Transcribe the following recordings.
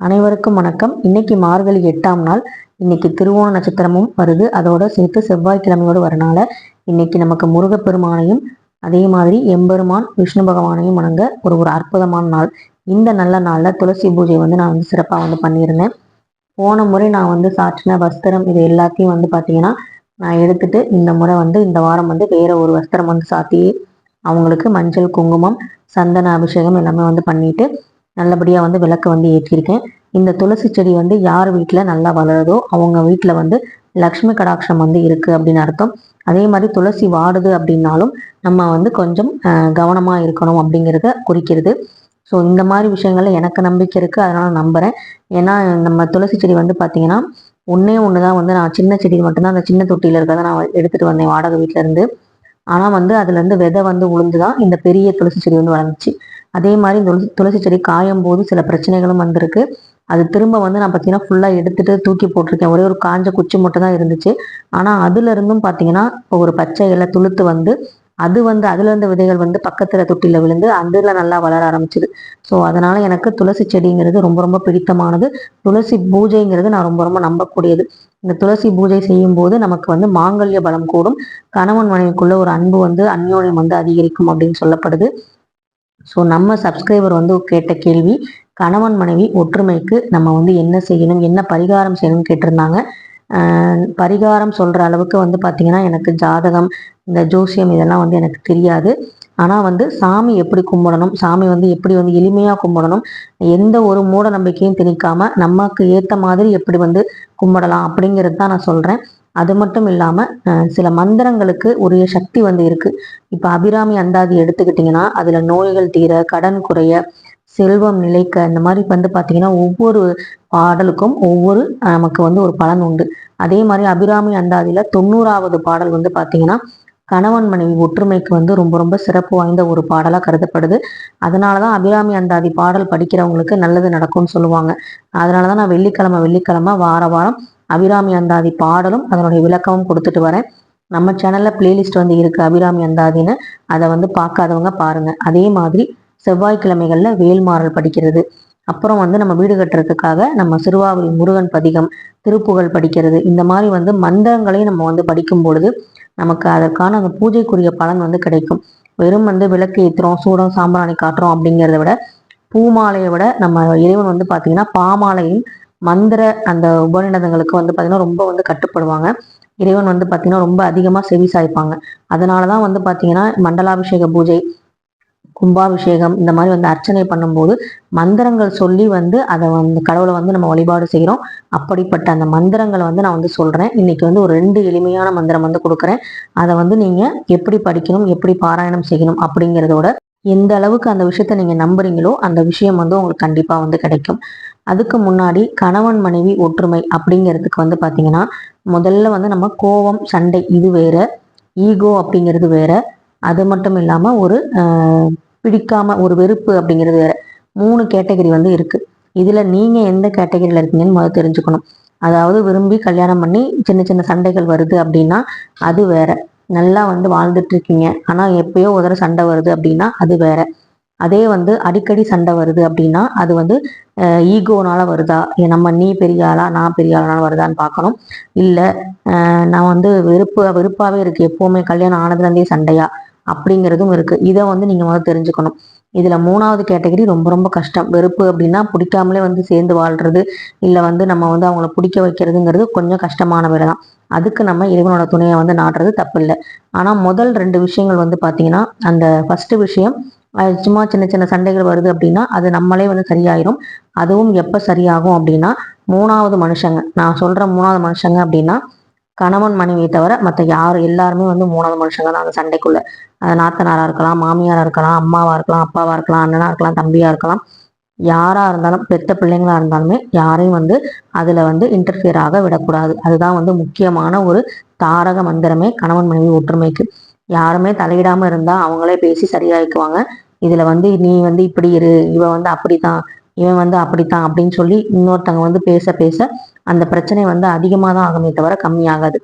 அனைவருக்கும் வணக்கம். இன்னைக்கு மார்கழி எட்டாம் நாள். இன்னைக்கு திருவோண நட்சத்திரமும் வருது. அதோட சேர்த்து செவ்வாய்க்கிழமையோடு வரனால இன்னைக்கு நமக்கு முருகப்பெருமானையும் அதே மாதிரி எம்பெருமான் விஷ்ணு பகவானையும் வணங்க ஒரு ஒரு அற்புதமான நாள். இந்த நல்ல நாளில் துளசி பூஜை வந்து நான் வந்து சிறப்பாக வந்து பண்ணியிருந்தேன். போன முறை நான் வந்து சாற்றின வஸ்திரம் இது எல்லாத்தையும் வந்து பார்த்தீங்கன்னா நான் எடுத்துட்டு இந்த முறை வந்து இந்த வாரம் வந்து வேற ஒரு வஸ்திரம் வந்து சாத்தி அவங்களுக்கு மஞ்சள் குங்குமம் சந்தன அபிஷேகம் எல்லாமே வந்து பண்ணிட்டு நல்லபடியாக வந்து விளக்கு வந்து ஏற்றிருக்கேன். இந்த துளசி செடி வந்து யார் வீட்டில் நல்லா வளருதோ அவங்க வீட்டில் வந்து லக்ஷ்மி கடாட்சம் வந்து இருக்குது அப்படின்னு அர்த்தம். அதே மாதிரி துளசி வாடுது அப்படின்னாலும் நம்ம வந்து கொஞ்சம் கவனமாக இருக்கணும் அப்படிங்கிறத குறிக்கிறது. ஸோ இந்த மாதிரி விஷயங்கள்ல எனக்கு நம்பிக்கை இருக்குது அதனால் நம்புகிறேன் ஏன்னா நம்ம துளசி செடி வந்து பார்த்திங்கன்னா ஒன்றே ஒன்று தான் வந்து நான் சின்ன செடி மட்டும்தான் அந்த சின்ன தொட்டியில் இருக்கிறத நான் எடுத்துகிட்டு வந்தேன் வாடகை வீட்டிலேருந்து ஆனால் வந்து அதுலேருந்து விதை வந்து உளுந்து தான் இந்த பெரிய துளசி செடி வந்து வளர்ந்துச்சு. அதே மாதிரி துளசி துளசி செடி காயும் போது சில பிரச்சனைகளும் வந்திருக்கு. அது திரும்ப வந்து நான் பார்த்தீங்கன்னா ஃபுல்லாக எடுத்துட்டு தூக்கி போட்டிருக்கேன். ஒரே ஒரு காஞ்ச குச்சி மட்டும் தான் இருந்துச்சு ஆனால் அதுலேருந்தும் பார்த்தீங்கன்னா இப்போ ஒரு பச்சை இலை துளுத்து வந்து அது வந்து அதுல இருந்த விதைகள் வந்து பக்கத்துல தொட்டில விழுந்து அதுல நல்லா வளர ஆரம்பிச்சுது. ஸோ அதனால எனக்கு துளசி செடிங்கிறது ரொம்ப ரொம்ப பிடித்தமானது. துளசி பூஜைங்கிறது நான் ரொம்ப ரொம்ப நம்பக்கூடியது. இந்த துளசி பூஜை செய்யும் போது நமக்கு வந்து மாங்கல்ய பலம் கூடும். கணவன் மனைவிக்குள்ள ஒரு அன்பு வந்து அந்யோன்யம் வந்து அதிகரிக்கும் அப்படின்னு சொல்லப்படுது. ஸோ நம்ம சப்ஸ்கிரைபர் வந்து கேட்ட கேள்வி கணவன் மனைவி ஒற்றுமைக்கு நம்ம வந்து என்ன செய்யணும் என்ன பரிகாரம் செய்யணும்னு கேட்டிருந்தாங்க. பரிகாரம் சொல்கிற அளவுக்கு வந்து பார்த்திங்கன்னா எனக்கு ஜாதகம் இந்த ஜோசியம் இதெல்லாம் வந்து எனக்கு தெரியாது. ஆனால் வந்து சாமி எப்படி கும்பிடணும் சாமி வந்து எப்படி வந்து எளிமையாக கும்பிடணும் எந்த ஒரு மூட நம்பிக்கையும் திணிக்காமல் நமக்கு ஏற்ற மாதிரி எப்படி வந்து கும்பிடலாம் அப்படிங்கிறது தான் நான் சொல்கிறேன் அது மட்டும் இல்லாமல் சில மந்திரங்களுக்கு உரிய சக்தி வந்து இருக்குது இப்போ அபிராமி அந்தாதி எடுத்துக்கிட்டிங்கன்னா அதில் நோய்கள் தீர கடன் குறைய செல்வம் நிலைக்க இந்த மாதிரி வந்து பார்த்தீங்கன்னா ஒவ்வொரு பாடலுக்கும் ஒவ்வொரு நமக்கு வந்து ஒரு பலன் உண்டு. அதே மாதிரி அபிராமி அந்தாதியில் தொண்ணூறாவது பாடல் வந்து பார்த்தீங்கன்னா கணவன் மனைவி ஒற்றுமைக்கு வந்து ரொம்ப ரொம்ப சிறப்பு வாய்ந்த ஒரு பாடலாக கருதப்படுது. அதனால தான் அபிராமி அந்தாதி பாடல் படிக்கிறவங்களுக்கு நல்லது நடக்கும்னு சொல்லுவாங்க. அதனால தான் நான் வெள்ளிக்கிழமை வெள்ளிக்கிழமை வார வாரம் அபிராமி அந்தாதி பாடலும் அதனுடைய விளக்கமும் கொடுத்துட்டு வரேன். நம்ம சேனலில் பிளேலிஸ்ட் வந்து இருக்குது அபிராமி அந்தாதின்னு. அதை வந்து பார்க்காதவங்க பாருங்கள் அதே மாதிரி செவ்வாய்க்கிழமைகள்ல வேல்மாறல் படிக்கிறது. அப்புறம் வந்து நம்ம வீடு கட்டுறதுக்காக நம்ம சிறுவாவில் முருகன் பதிகம் திருப்புகழ் படிக்கிறது. இந்த மாதிரி வந்து மந்திரங்களையும் நம்ம வந்து படிக்கும் பொழுது நமக்கு அதற்கான அந்த பூஜைக்குரிய பலன் வந்து கிடைக்கும். வெறும் வந்து விளக்கு ஏற்றுறோம் சூடம் சாம்பிராணி காட்டுறோம் அப்படிங்கிறத விட பூமாலையை விட நம்ம இறைவன் வந்து பார்த்தீங்கன்னா பாமாலையும் மந்திர அந்த உபநிடதங்களுக்கு வந்து பார்த்தீங்கன்னா ரொம்ப வந்து கட்டுப்படுவாங்க. இறைவன் வந்து பார்த்தீங்கன்னா ரொம்ப அதிகமாக செவி சாய்ப்பாங்க. அதனால தான் வந்து பார்த்தீங்கன்னா மண்டலாபிஷேக பூஜை கும்பாபிஷேகம் இந்த மாதிரி வந்து அர்ச்சனை பண்ணும்போது மந்திரங்கள் சொல்லி வந்து அதை வந்து கடவுளை வந்து நம்ம வழிபாடு செய்கிறோம். அப்படிப்பட்ட அந்த மந்திரங்களை வந்து நான் வந்து சொல்கிறேன் இன்னைக்கு வந்து ஒரு ரெண்டு எளிமையான மந்திரம் வந்து கொடுக்குறேன். அதை வந்து நீங்கள் எப்படி படிக்கணும் எப்படி பாராயணம் செய்யணும் அப்படிங்கிறதோட எந்த அளவுக்கு அந்த விஷயத்த நீங்கள் நம்புறீங்களோ அந்த விஷயம் வந்து உங்களுக்கு கண்டிப்பாக வந்து கிடைக்கும். அதுக்கு முன்னாடி கணவன் மனைவி ஒற்றுமை அப்படிங்கிறதுக்கு வந்து பார்த்தீங்கன்னா முதல்ல வந்து நம்ம கோவம் சண்டை இது வேற ஈகோ அப்படிங்கிறது வேற. அது மட்டும் இல்லாமல் ஒரு பிடிக்காம ஒரு வெறுப்பு அப்படிங்கிறது வேற. மூணு கேட்டகரி வந்து இருக்கு. இதுல நீங்க எந்த கேட்டகரியில இருக்கீங்கன்னு முதல் தெரிஞ்சுக்கணும். அதாவது விரும்பி கல்யாணம் பண்ணி சின்ன சின்ன சண்டைகள் வருது அப்படின்னா அது வேற. நல்லா வந்து வாழ்ந்துட்டு இருக்கீங்க. ஆனா எப்பயோ உதற சண்டை வருது அப்படின்னா அது வேற. அதே வந்து அடிக்கடி சண்டை வருது அப்படின்னா அது வந்து ஈகோனால வருதா? நம்ம நீ பெரிய ஆளா நான் பெரிய ஆளானால வருதான்னு பார்க்கணும். இல்லை நான் வந்து வெறுப்பு வெறுப்பாகவே இருக்கு. எப்போவுமே கல்யாணம் ஆனதுலேருந்தே சண்டையா? அப்படிங்கிறதும் இருக்குது இதை வந்து நீங்கள் வந்து தெரிஞ்சுக்கணும். இதில் மூணாவது கேட்டகரி ரொம்ப ரொம்ப கஷ்டம். வெறுப்பு அப்படின்னா பிடிக்காமலே வந்து சேர்ந்து வாழ்கிறது இல்லை வந்து நம்ம வந்து அவங்கள பிடிக்க வைக்கிறதுங்கிறது கொஞ்சம் கஷ்டமான வேலை தான். அதுக்கு நம்ம இறைவனோட துணையை வந்து நாடுறது தப்பு இல்லை ஆனால் முதல் ரெண்டு விஷயங்கள் வந்து பார்த்தீங்கன்னா அந்த ஃபஸ்ட்டு விஷயம் சும்மா சின்ன சின்ன சண்டைகள் வருது அப்படின்னா அது நம்மளே வந்து சரியாயிரும். அதுவும் எப்போ சரியாகும் அப்படின்னா மூணாவது மனுஷங்க. நான் சொல்கிற மூணாவது மனுஷங்க அப்படின்னா கணவன் மனைவியை தவிர மற்ற யார் எல்லாருமே வந்து மூணாவது மனுஷங்க தான். அந்த சண்டைக்குள்ள. நாத்தனாரா இருக்கலாம் மாமியாரா இருக்கலாம் அம்மாவா இருக்கலாம் அப்பாவா இருக்கலாம் அண்ணனா இருக்கலாம் தம்பியா இருக்கலாம். யாரா இருந்தாலும் பெத்த பிள்ளைங்களா இருந்தாலுமே யாரையும் வந்து அதுல வந்து இன்டர்ஃபியர் ஆக விடக்கூடாது. அதுதான் வந்து முக்கியமான ஒரு தாரக மந்திரமே கணவன் மனைவி ஒற்றுமைக்கு. யாருமே தலையிடாம இருந்தா அவங்களே பேசி சரியாயிக்குவாங்க. இதுல வந்து நீ வந்து இப்படி இரு இவன் வந்து அப்படித்தான் இவன் வந்து அப்படித்தான் அப்படின்னு சொல்லி இன்னொருத்தவங்க வந்து பேச பேச அந்த பிரச்சனை வந்து அதிகமாக தான் ஆகுமே தவிர கம்மியாகாது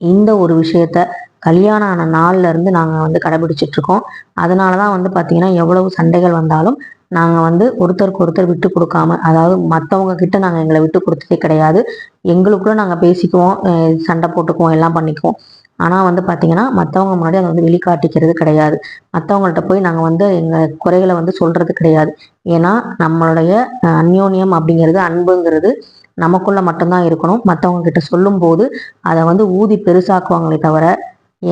இந்த ஒரு விஷயத்த கல்யாணம் ஆன நாள்ல இருந்து நாங்கள் வந்து கடைபிடிச்சிட்டு இருக்கோம். அதனால தான் வந்து பார்த்தீங்கன்னா எவ்வளவு சண்டைகள் வந்தாலும் நாங்கள் வந்து ஒருத்தருக்கு ஒருத்தர் விட்டு கொடுக்காம அதாவது மற்றவங்க கிட்ட நாங்கள் எங்களை விட்டு கொடுத்ததே கிடையாது. எங்களுக்குள்ள நாங்கள் பேசிக்குவோம் சண்டை போட்டுக்குவோம் எல்லாம் பண்ணிக்குவோம். ஆனால் வந்து பார்த்தீங்கன்னா மற்றவங்க முன்னாடி அதை வந்து வெளிக்காட்டிக்கிறது கிடையாது. மற்றவங்கள்ட்ட போய் நாங்கள் வந்து எங்கள் குறைகளை வந்து சொல்கிறது கிடையாது. ஏன்னா நம்மளுடைய அந்யோன்யம் அப்படிங்கிறது அன்புங்கிறது நமக்குள்ளே மட்டும்தான் இருக்கணும். மற்றவங்க கிட்ட சொல்லும்போது அதை வந்து ஊதி பெருசாக்குவாங்களே தவிர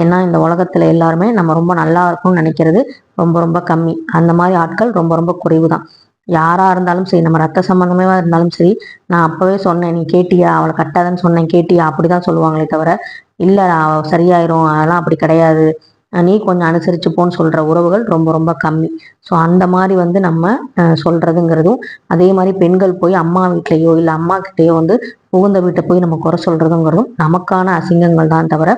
ஏன்னா இந்த உலகத்தில் எல்லாருமே நம்ம ரொம்ப நல்லா இருக்கும்னு நினைக்கிறது ரொம்ப ரொம்ப கம்மி. அந்த மாதிரி ஆட்கள் ரொம்ப ரொம்ப குறைவு தான் யாராக இருந்தாலும் சரி நம்ம ரத்த சம்பந்தமே இருந்தாலும் சரி நான் அப்போவே சொன்னேன் நீ கேட்டியா? அவளை கட்டாதன்னு சொன்னேன். கேட்டியா? அப்படி தான் சொல்லுவாங்களே தவிர இல்லை சரியாயிரும். அதெல்லாம் அப்படி கிடையாது. நீ கொஞ்சம் அனுசரித்து போன்னு சொல்ற உறவுகள் ரொம்ப ரொம்ப கம்மி. ஸோ அந்த மாதிரி வந்து நம்ம அஹ், சொல்றதுங்கிறதும் அதே மாதிரி பெண்கள் போய் அம்மா வீட்லேயோ இல்லை அம்மா கிட்டேயோ வந்து புகுந்த வீட்டை போய் நம்ம குறை சொல்றதுங்கிறதும் நமக்கான அசிங்கங்கள் தான் தவிர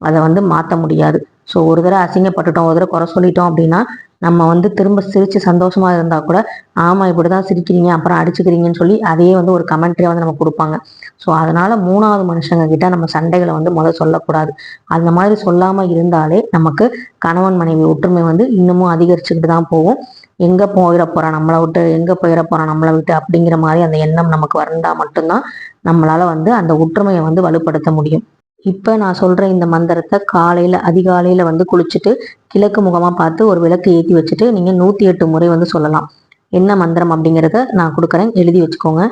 அதை வந்து மாற்ற முடியாது. ஸோ ஒரு தடவை அசிங்கப்பட்டுட்டோம் ஒரு தடவை குறை சொல்லிட்டோம் அப்படின்னா நம்ம வந்து திரும்ப சிரித்து சந்தோஷமாக இருந்தால் கூட ஆமாம் இப்படி தான் சிரிக்கிறீங்க அப்புறம் அடிச்சுக்கிறீங்கன்னு சொல்லி அதையே வந்து ஒரு கமெண்ட்ரியாக வந்து நம்ம கொடுப்பாங்க. ஸோ அதனால் மூணாவது மனுஷங்க கிட்ட நம்ம சண்டைகளை வந்து முதல் சொல்லக்கூடாது. அந்த மாதிரி சொல்லாமல் இருந்தாலே நமக்கு கணவன் மனைவி ஒற்றுமை வந்து இன்னமும் அதிகரிச்சுக்கிட்டு தான் போகும். எங்கே போயிட போகிறான் நம்மளை விட்டு எங்கே போயிட போகிறான் நம்மளை விட்டு அப்படிங்கிற மாதிரி அந்த எண்ணம் நமக்கு வந்தா மட்டும்தான் நம்மளால் வந்து அந்த ஒற்றுமையை வந்து வலுப்படுத்த முடியும். இப்போ நான் சொல்கிற இந்த மந்திரத்தை காலையில் அதிகாலையில் வந்து குளிச்சுட்டு கிழக்கு முகமாக பார்த்து ஒரு விளக்கு ஏற்றி வச்சுட்டு நீங்கள் நூற்றி எட்டு முறை வந்து சொல்லலாம். என்ன மந்திரம் அப்படிங்கிறத நான் கொடுக்குறேன். எழுதி வச்சுக்கோங்க.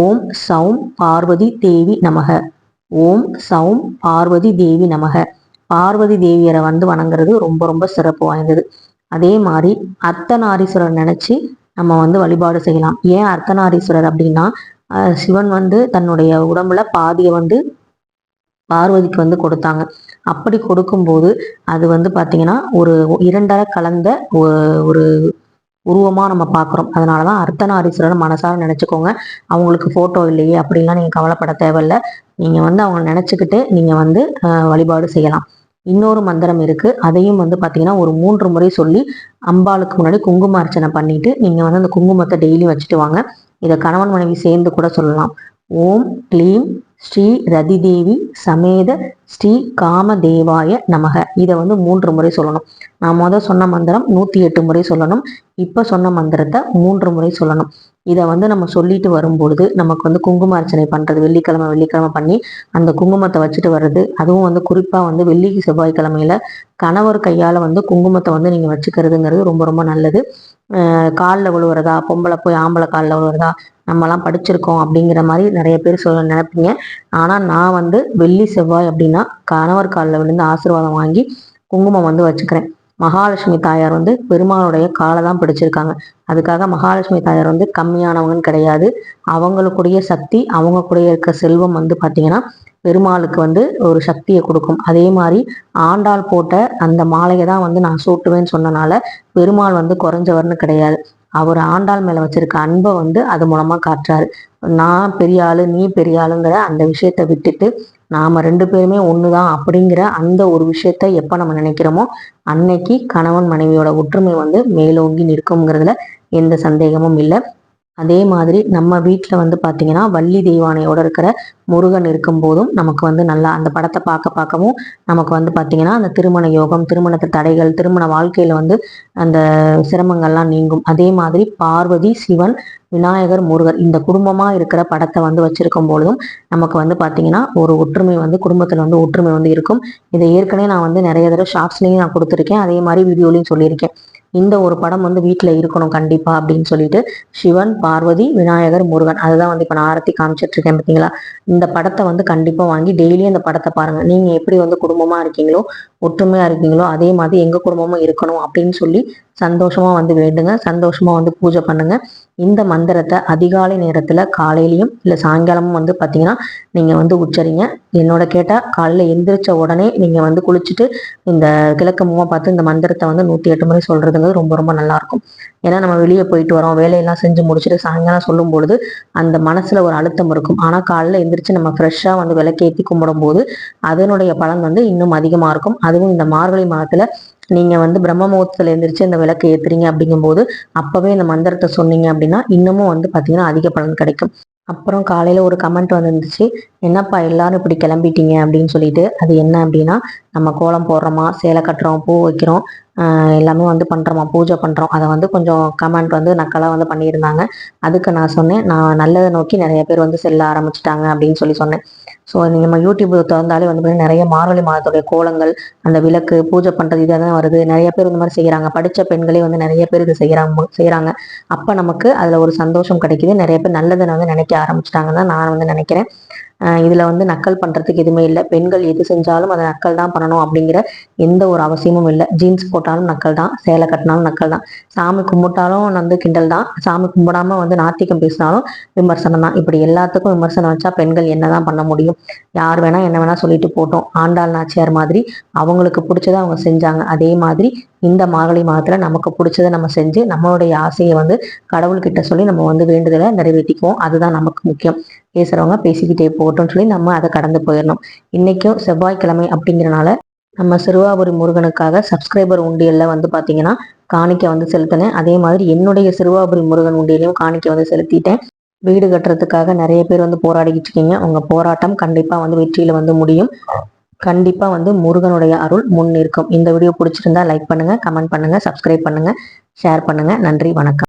ஓம் சௌம் பார்வதி தேவி நமக. ஓம் சௌம் பார்வதி தேவி நமக. பார்வதி தேவியரை வந்து வணங்குறது ரொம்ப ரொம்ப சிறப்பு வாய்ந்தது. அதே மாதிரி அர்த்தநாரீஸ்வரர் நினச்சி நம்ம வந்து வழிபாடு செய்யலாம். ஏன் அர்த்தநாரீஸ்வரர் அப்படின்னா சிவன் வந்து தன்னுடைய உடம்புல பாதியை வந்து பார்வதிக்கு வந்து கொடுத்தாங்க. அப்படி கொடுக்கும்போது அது வந்து பார்த்தீங்கன்னா ஒரு இரண்டரை கலந்த ஒரு உருவமாக நம்ம பார்க்குறோம் அதனால தான் அர்த்தநாரீஸ்வரர் மனசார நினச்சிக்கோங்க. அவங்களுக்கு ஃபோட்டோ இல்லையே அப்படின்லாம் நீங்கள் கவலைப்பட தேவையில்ல. நீங்கள் வந்து அவங்க நினச்சிக்கிட்டு நீங்கள் வந்து வழிபாடு செய்யலாம். இன்னொரு மந்திரம் இருக்குது அதையும் வந்து பார்த்தீங்கன்னா ஒரு மூன்று முறை சொல்லி அம்பாளுக்கு முன்னாடி குங்கும அர்ச்சனை பண்ணிட்டு நீங்கள் வந்து அந்த குங்குமத்தை டெய்லி வச்சுட்டு வாங்க. இதை கணவன் மனைவி சேர்ந்து கூட சொல்லலாம். ஓம் க்ளீம் ஸ்ரீ ரதிதேவி சமேத ஸ்ரீ காமதேவாய நமக. இதை வந்து மூன்று முறை சொல்லணும். நான் முத சொன்ன மந்திரம் நூத்தி எட்டு முறை சொல்லணும். இப்போ சொன்ன மந்திரத்தை மூன்று முறை சொல்லணும். இதை வந்து நம்ம சொல்லிட்டு வரும்பொழுது நமக்கு வந்து குங்கும அர்ச்சனை பண்றது வெள்ளிக்கிழமை வெள்ளிக்கிழமை பண்ணி அந்த குங்குமத்தை வச்சுட்டு வர்றது அதுவும் வந்து குறிப்பாக வந்து வெள்ளி செவ்வாய்க்கிழமையில கணவர் கையால் வந்து குங்குமத்தை வந்து நீங்கள் வச்சுக்கிறதுங்கிறது ரொம்ப ரொம்ப நல்லது. காலில் கால்ல விழுவுறதா பொம்பளை போய் ஆம்பளை கால்ல விழுவுறதா நம்மலாம் படிச்சிருக்கோம் அப்படிங்கிற மாதிரி நிறைய பேர் சொல்ல நினைப்பீங்க. ஆனால் நான் வந்து வெள்ளி செவ்வாய் அப்படின்னா கணவர் காலில் விழுந்து ஆசீர்வாதம் வாங்கி குங்குமம் வந்து வச்சுக்கிறேன். மகாலட்சுமி தாயார் வந்து பெருமாளுடைய காலை தான் பிடிச்சிருக்காங்க. அதுக்காக மகாலட்சுமி தாயார் வந்து கம்மியானவங்கன்னு கிடையாது. அவங்களுக்குடைய சக்தி அவங்க கூட இருக்க செல்வம் வந்து பார்த்தீங்கன்னா பெருமாளுக்கு வந்து ஒரு சக்தியை கொடுக்கும். அதே மாதிரி ஆண்டாள் போட்ட அந்த மாலையை தான் வந்து நான் சூட்டுவேன்னு சொன்னனால பெருமாள் வந்து குறைஞ்சவர்னு கிடையாது. அவர் ஆண்டாள் மேல வச்சிருக்க அன்பை வந்து அது மூலமா காட்டுறாரு. நான் பெரிய ஆளு நீ பெரிய ஆளுங்கிற அந்த விஷயத்த விட்டுட்டு நாம ரெண்டு பேருமே ஒண்ணுதான் அப்படிங்கிற அந்த ஒரு விஷயத்த எப்ப நம்ம நினைக்கிறோமோ அன்னைக்கு கணவன் மனைவியோட ஒற்றுமை வந்து மேலோங்கி நிற்குங்கிறதுல எந்த சந்தேகமும் இல்லை. அதே மாதிரி நம்ம வீட்டில் வந்து பார்த்தீங்கன்னா வள்ளி தெய்வானையோடு இருக்கிற முருகன் இருக்கும் போதும் நமக்கு வந்து நல்லா அந்த படத்தை பார்க்க பார்க்கவும் நமக்கு வந்து பார்த்தீங்கன்னா அந்த திருமண யோகம் திருமணத்து தடைகள் திருமண வாழ்க்கையில் வந்து அந்த சிரமங்கள்லாம் நீங்கும். அதே மாதிரி பார்வதி சிவன் விநாயகர் முருகர் இந்த குடும்பமாக இருக்கிற படத்தை வந்து வச்சிருக்கும் பொழுதும் நமக்கு வந்து பார்த்திங்கன்னா ஒரு ஒற்றுமை வந்து குடும்பத்தில் வந்து ஒற்றுமை வந்து இருக்கும். இதை ஏற்கனவே நான் வந்து நிறைய தடவை ஷார்ட்ஸ்லேயும் நான் கொடுத்துருக்கேன். அதே மாதிரி வீடியோலையும் சொல்லியிருக்கேன். இந்த ஒரு படம் வந்து வீட்டுல இருக்கணும் கண்டிப்பா அப்படின்னு சொல்லிட்டு சிவன் பார்வதி விநாயகர் முருகன். அதுதான் வந்து இப்ப நான் ஆரத்தி காமிச்சிட்டு இருக்கேன் பார்த்தீங்களா இந்த படத்தை வந்து கண்டிப்பா வாங்கி டெய்லியும் அந்த படத்தை பாருங்க. நீங்க எப்படி வந்து குடும்பமா இருக்கீங்களோ ஒற்றுமையா இருக்கீங்களோ அதே மாதிரி எங்கள் குடும்பமும் இருக்கணும் அப்படின்னு சொல்லி சந்தோஷமாக வந்து வேண்டுங்க. சந்தோஷமாக வந்து பூஜை பண்ணுங்க. இந்த மந்திரத்தை அதிகாலை நேரத்தில் காலையிலையும் இல்லை சாயங்காலமும் வந்து பார்த்தீங்கன்னா நீங்கள் வந்து உச்சரிங்க. என்னோட கேட்டால் காலையில் எந்திரிச்ச உடனே நீங்கள் வந்து குளிச்சுட்டு இந்த கிழக்கு முகமா பார்த்து இந்த மந்திரத்தை வந்து நூற்றி எட்டு முறை சொல்கிறதுங்கிறது ரொம்ப ரொம்ப நல்லாயிருக்கும் ஏன்னா நம்ம வெளியே போயிட்டு வரோம் வேலையெல்லாம் செஞ்சு முடிச்சுட்டு சாயங்காலம் சொல்லும் பொழுது அந்த மனசுல ஒரு அழுத்தம் இருக்கும். ஆனா காலையில எந்திரிச்சு நம்ம ஃப்ரெஷ்ஷாக வந்து விளக்கேற்றி கும்பிடும் போது அதனுடைய பலன் வந்து இன்னும் அதிகமா இருக்கும். அதுவும் இந்த மார்கழி மாதத்துல நீங்க வந்து பிரம்ம முகூர்த்தத்தில் எந்திரிச்சு இந்த விளக்கு ஏத்துறீங்க அப்படிங்கும்போது அப்போவே இந்த மந்திரத்தை சொன்னீங்க அப்படின்னா இன்னமும் வந்து பார்த்தீங்கன்னா அதிக பலன் கிடைக்கும். அப்புறம் காலையில் ஒரு கமெண்ட் வந்துருந்துச்சு. என்னப்பா எல்லாரும் இப்படி கிளம்பிட்டீங்க? அப்படின்னு சொல்லிட்டு அது என்ன அப்படின்னா நம்ம கோலம் போடுறோமா? சேலை கட்டுறோம் பூ வைக்கிறோம். எல்லாமே வந்து பண்ணுறோமா பூஜை பண்ணுறோம் அதை வந்து கொஞ்சம் கமெண்ட் வந்து நக்கலாக வந்து பண்ணியிருந்தாங்க. அதுக்கு நான் சொன்னேன் நான் நல்லதை நோக்கி நிறைய பேர் வந்து செல்ல ஆரம்பிச்சிட்டாங்க அப்படின்னு சொல்லி சொன்னேன். ஸோ நம்ம யூடியூப் திறந்தாலே வந்து நிறைய மார்கழி மாதத்துடைய கோலங்கள் அந்த விளக்கு பூஜை பண்ணுறது இதாக தான் வருது. நிறைய பேர் இந்த மாதிரி செய்கிறாங்க படித்த பெண்களே வந்து நிறைய பேர் இது செய்கிறாங்க செய்கிறாங்க அப்போ நமக்கு அதில் ஒரு சந்தோஷம் கிடைக்குது. நிறைய பேர் நல்லதை வந்து நினைக்க ஆரம்பிச்சிட்டாங்கன்னு தான் நான் வந்து நினைக்கிறேன். இதில் வந்து நக்கல் பண்ணுறதுக்கு எதுவுமே இல்லை. பெண்கள் எது செஞ்சாலும் அதை நக்கல் தான் பண்ணணும் அப்படிங்கிற எந்த ஒரு அவசியமும் இல்லை. ஜீன்ஸ் போட்டாலும் நக்கல் தான் சேலை கட்டினாலும் நக்கல் தான். சாமி கும்பிட்டாலும் வந்து கிண்டல் தான். சாமி கும்பிடாம வந்து நாத்திகம் பேசினாலும் விமர்சனம் தான். இப்படி எல்லாத்துக்கும் விமர்சனம் வச்சா பெண்கள் என்னதான் பண்ண முடியும்? யார் வேணால் என்ன வேணால் சொல்லிட்டு போட்டோம். ஆண்டாள் நாச்சியார் மாதிரி அவங்களுக்கு பிடிச்சதை அவங்க செஞ்சாங்க. அதே மாதிரி இந்த மார்கழி மாதத்தில் நமக்கு பிடிச்சதை நம்ம செஞ்சு நம்மளுடைய ஆசையை வந்து கடவுள்கிட்ட சொல்லி நம்ம வந்து வேண்டுதலை நிறைவேற்றிக்குவோம். அதுதான் நமக்கு முக்கியம். பேசுகிறவங்க பேசிக்கிட்டே போகட்டும்னு சொல்லி நம்ம அதை கடந்து போயிடணும். இன்றைக்கும் செவ்வாய்க்கிழமை அப்படிங்கிறனால நம்ம சிறுவாபுரி முருகனுக்காக சப்ஸ்கிரைபர் உண்டியலில் வந்து பார்த்தீங்கன்னா காணிக்கை வந்து செலுத்தினேன். அதே மாதிரி என்னுடைய சிறுவாபுரி முருகன் உண்டியலையும் காணிக்கை வந்து செலுத்திட்டேன். வீடு கட்டுறதுக்காக நிறைய பேர் வந்து போராடிக்கிட்டு இருக்கீங்க. உங்கள் போராட்டம் கண்டிப்பாக வந்து வெற்றியில் வந்து முடியும். கண்டிப்பாக வந்து முருகனுடைய அருள் முன் இருக்கும் இந்த வீடியோ பிடிச்சிருந்தா லைக் பண்ணுங்க கமெண்ட் பண்ணுங்கள் சப்ஸ்கிரைப் பண்ணுங்க ஷேர் பண்ணுங்க. நன்றி வணக்கம்.